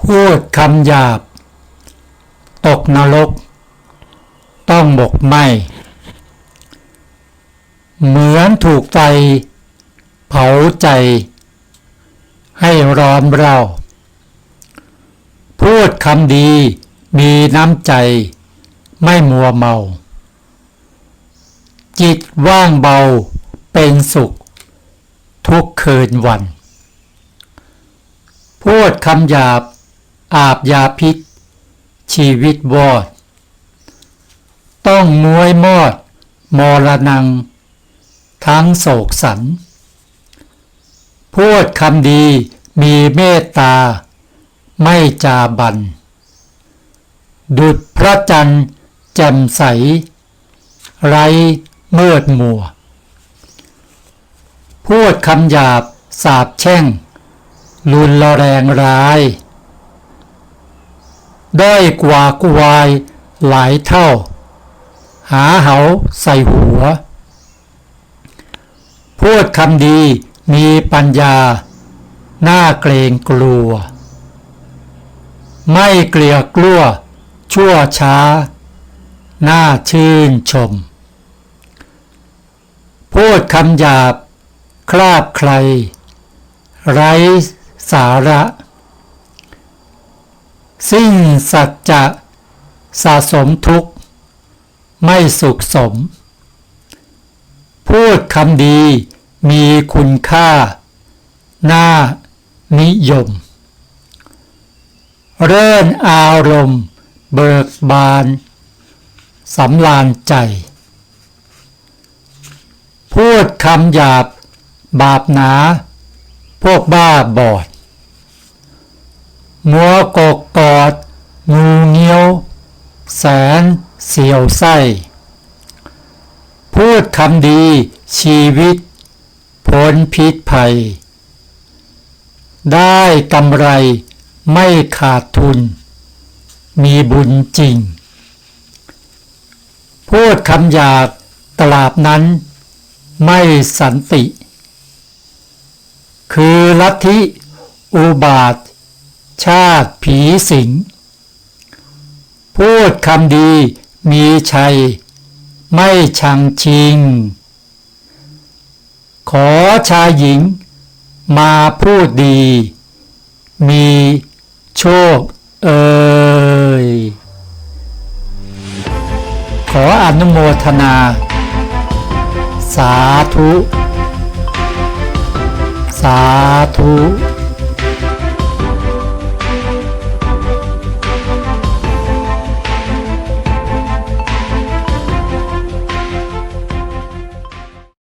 พูดคำหยาบ ตกนรก ต้องบกไหมเหมือนถูกไฟ เผาใจ ให้ร้อนเรา พูดคำดีมีน้ำใจ ไม่มัวเมา จิตว่างเบา เป็นสุข ทุกคืนวัน พูดคำหยาบ อาบยาพิษ ชีวิตวอด ต้องมวยมอด มรณัง ทั้งโศกสัน พูดคำดีมีเมตตา ไม่จาบัน ดุดพระจันทร์แจ่มใส ไรเมืดมัว พูดคำหยาบ สาบแช่ง รุนแรงร้ายได้อยกว่ากวายหลายเท่า หาเหาใส่หัว พูดคำดีมีปัญญา หน้าเกรงกลัว ไม่เกลียกลัว ชั่วช้า หน้าชื่นชม พูดคำหยาบ คลาบใคร ไร้สาระ สิ้นสัจจะสะสมทุกข์ ไม่สุขสม พูดคำดีมีคุณค่าน่านิยม เรื่นอารมณ์ เบิกบานสำลานใจ พูดคำหยาบ บาปหนา พวกบ้าบอด มัวกกกอด งูเงี้ยว แสน เสียวไส้ พูดคำดีชีวิต พ้นพิษภัย ได้กำไรไม่ขาดทุน มีบุญจริง พูดคำหยาบตลาบนั้นไม่สันติ ลัทธิอุบาท ชาติผีสิง พูดคำดีมีชัย ไม่ชังชิง ขอชายหญิง มาพูดดี มีโชคเอ่ยขออนุโมทนา สาธุาธุ